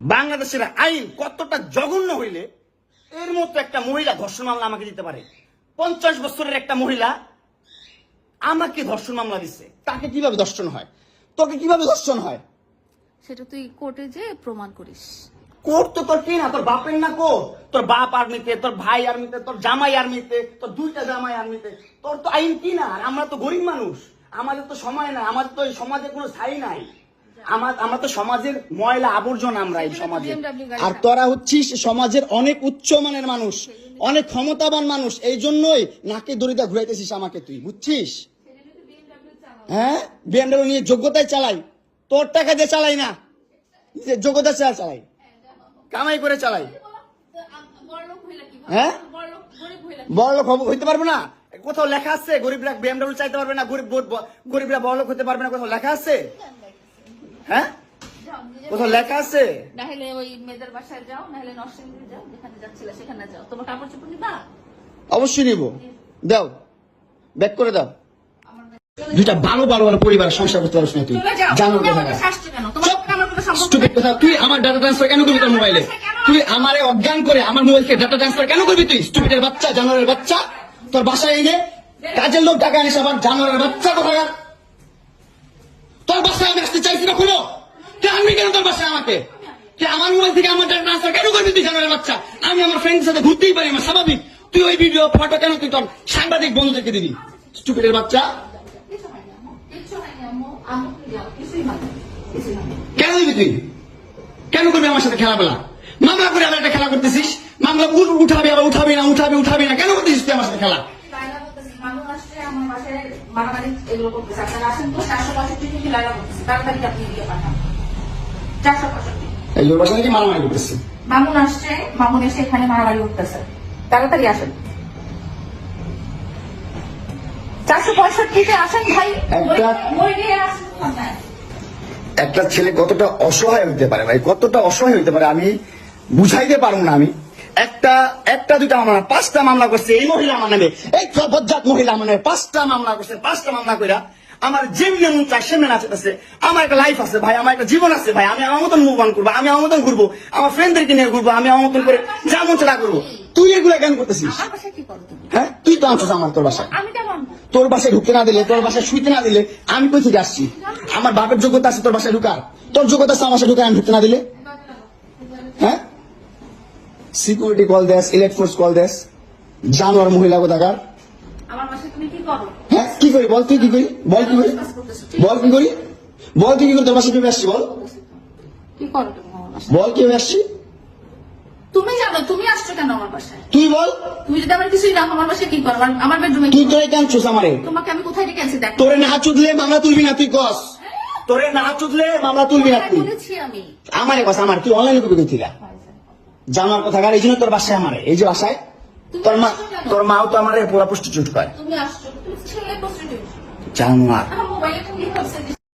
বাংলাদেশের আইন কতটা জঘন্য হইলে এর মতো একটা মহিলা ধর্ষণ মামলা আমাকে দিতে পারে। পঞ্চাশ বছরের একটা মহিলা আমাকে ধর্ষণ মামলা দিচ্ছে তাকে কীভাবে ধর্ষণ হয়? তোকে কীভাবে ধর্ষণ হয়? সেটা তুই কোর্টে যে প্রমাণ করিস। কোর্ট তো তোর কি না? তোর বাপের না কোর্ট? তোর বাপ আর্মিতে তোর ভাই আর্মিতে তোর জামাই আর্মিতে তোর দুইটা জামাই আর্মিতে। তোর তো আইন কি না? আমরা তো গরিব মানুষ। আমাদের তো সময় না আমাদের তো এই সমাজে কোনো স্থায়ী নাই। আমার আমরা তো সমাজের ময়লা আবর্জনা আমরা এই সমাজে আর তোরা হচ্ছিস সমাজের অনেক উচ্চ মানের মানুষ অনেক ক্ষমতাবান মানুষ এই জন্যই নাকে দড়িটা ঘুরাইতেছিস আমাকে তুই বুঝছিস? হ্যাঁ? বিএমডাব্লিউ নিয়ে যোগ্যতায় চালাই। তোর টাকা দিয়ে চালাই না। নিজের যোগ্যতা ছাড়া চালাই। কামাই করে চালাই। হ্যাঁ? বড় লোক হইতে পারব না? কোথাও লেখা আছে গরিবরা বিএমডাব্লিউ চাইতে পারবে না গরিব গরিবরা বড় লোক হতে পারবে না কোথাও লেখা আছে? হ্যাঁ? কোথাও লেখা আছে? নাহলে ওই মেয়েদের বাসায় যাও নাহলে নরসিংদী যাও যেখানে যাচ্ছিলে সেখানে যাও। তোমার কাপড় চোপড় নিবা? অবশ্যই নিব। দাও ব্যাক করে দাও। দুইটা ভালো ভালো ভালো পরিবার সংসার করতে পারছ না তুই? জানো কথা আমাকে শাস্তি কেন? তোমার চুপ। সাথে আমার কোনো সম্পর্ক Stupid কথা তুই আমার ডাটা ট্রান্সফার কেন করবি তোর মোবাইলে তুই আমারে অজ্ঞান করে আমার মোবাইলকে ডাটা ট্রান্সফার কেন করবি তুই? স্টুপিডের বাচ্চা জানোয়ারের বাচ্চা। তোর বাসায় এনে কাজের লোক টাকা আনিস আবার জানোয়ারের বাচ্চা কোথাকার? বাসায় আমি আসতে চাইছি না কোনো কেন তোর বাসায় আমাকে? আমার মোবাইল থেকে আমার ট্রান্সফার কেন করবি বাচ্চা? আমি আমার ফ্রেন্ডের সাথে ঘুরতেই পারি, আমার স্বাভাবিক। তুই ওই ভিডিও ফটো কেন তুই তোর সাংবাদিক বন্ধুদেরকে দিবি? বাচ্চা। কেন দিবি তুই? কেন করবি আমার সাথে খেলাবেলা মামলা করে আবার একটা খেলা করতেছিস? মামলা উঠ- উঠাবি আবার উঠাবি না, উঠাবি উঠাবি না, কেন করতেছিস তুই আমার সাথে খেলা লাইলা বলতেছে, মানুষ আসছে আমার বাসায় মারামারি এগুলো করতেছে। আপনারা আসেন তো চারশো পঁয়ষট্টি থেকে লাইলা করতেছে তাড়াতাড়ি আপনি পাঠান। চারশো পঁয়ষট্টি। এই বাসা নাকি মারামারি করতেছে? মামুন আসছে মামুন এসে এখানে মারামারি উঠতেছে তাড়াতাড়ি আসেন। চারশো পঁয়ষট্টিতে ভাই? একটা ছেলে কতটা অসহায় হইতে পারে ভাই? কতটা অসহায় হইতে পারে? আমি বুঝাইতে পারব না আমি। একটা একটা দুইটা মামলা পাঁচটা মামলা করছে এই মহিলা আমার নামে। এই বজ্জাত মহিলা আমার নামে পাঁচটা মামলা করছে পাঁচটা মামলা কইরা আমার যেমনি মন চায় সেমনি নাচতেছে আমার একটা লাইফ আছে ভাই আমার একটা জীবন আছে ভাই আমি আমার মতন মুভ অন করব আমি আমার মতন ঘুরবো আমার ফ্রেন্ডদেরকে নিয়ে ঘুরবো আমি আমার মতন করে যা মন চায় করব। তুই এগুলো কেন করতেছিস? হ্যাঁ? তুই তো আনছিস আমার তোর বাসায়। আমি তোর বাসায় ঢুকতে না দিলে তোর বাসায় শুইতে না দিলে আমি কই থেকে আসছি? আমার বাপের যোগ্যতা আছে তোর বাসায় ঢুকার। তোর যোগ্যতা আছে আমার বাসায় ঢুকার আমি ঢুকতে না দিলে? সিকিউরিটি কল দেস ইলেক্ট ফোর্স কল দেস। জানোয়ার মহিলা কোথাকার? তুমি হ্যাঁ কি করি? বল তুই কি করি? বল কি করি? বল কি করি? বল তুই কি করি? তোর কীভাবে আসছি বল। বল কীভাবে আসছি। তুমি জানো তুমি আসছো কেন আমার বাসায়? তুই বল। তুমি যদি আমার কিছুই না আমার বাসায় কি করো? আমার- বেডরুমে তুই তোরে কেন আমারে? তোমাকে আমি কোথায় রেখে আনছি দেখো। তোরে না চুদলে মামলা তুলবি না তুই কস। তোরে না চুদলে মামলা তুলবি না তুই। বলেছি আমি। আমারে কস আমার। তুই অনলাইনে কবি কইছিলা জামার কোথাকার এই জন্য তোর বাসায় আমার। এই যে বাসায় তোর মা তোর মাও তো আমার পুরা প্রস্টিটিউট করে। জানোয়ার।